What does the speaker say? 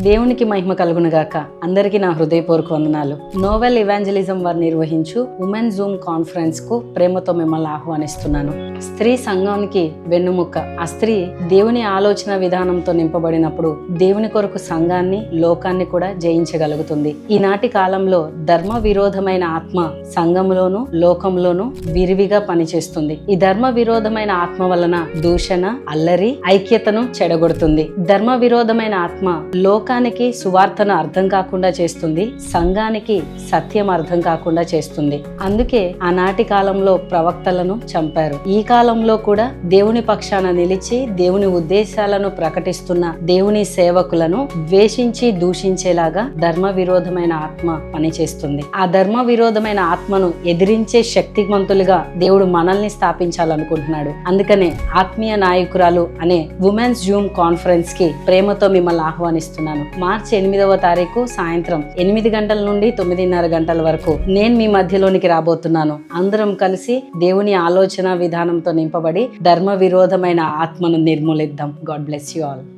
దేవునికి మహిమ కలుగునగాక. అందరికీ నా హృదయపూర్వక వందనాలు. నోవెల్ ఇవాంజలిజం వారు నిర్వహించు ఉమెన్ జూమ్ కాన్ఫరెన్స్కు ప్రేమతో మిమ్మల్ని ఆహ్వానిస్తున్నాను. స్త్రీ సంఘానికి వెన్నుముక్క ఆ స్త్రీ దేవుని ఆలోచన విధానంతో నింపబడినప్పుడు దేవుని కొరకు సంఘాన్ని లోకాన్ని కూడా జయించగలుగుతుంది. ఈనాటి కాలంలో ధర్మ విరోధమైన ఆత్మ సంఘంలోను లోకంలోను విరివిగా పనిచేస్తుంది. ఈ ధర్మ విరోధమైన ఆత్మ వలన దూషణ అల్లరి ఐక్యతను చెడగొడుతుంది. ధర్మ విరోధమైన ఆత్మ లోక లోకానికి సువార్తను అర్థం కాకుండా చేస్తుంది సంఘానికి సత్యం అర్థం కాకుండా చేస్తుంది. అందుకే ఆనాటి కాలంలో ప్రవక్తలను చంపారు. ఈ కాలంలో కూడా దేవుని పక్షాన నిలిచి దేవుని ఉద్దేశాలను ప్రకటిస్తున్న దేవుని సేవకులను ద్వేషించి దూషించేలాగా ధర్మ విరోధమైన ఆత్మ పనిచేస్తుంది. ఆ ధర్మ విరోధమైన ఆత్మను ఎదిరించే శక్తిమంతులుగా దేవుడు మనల్ని స్థాపించాలనుకుంటున్నాడు. అందుకనే ఆత్మీయ నాయకురాలు అనే ఉమెన్స్ జూమ్ కాన్ఫరెన్స్కి ప్రేమతో మిమ్మల్ని ఆహ్వానిస్తున్నాను. మార్చి ఎనిమిదవ తారీఖు సాయంత్రం ఎనిమిది గంటల నుండి తొమ్మిదిన్నర గంటల వరకు నేను మీ మధ్యలోనికి రాబోతున్నాను. అందరం కలిసి దేవుని ఆలోచన విధానంతో నింపబడి ధర్మ విరోధమైన ఆత్మను నిర్మూలిద్దాం. God bless you all.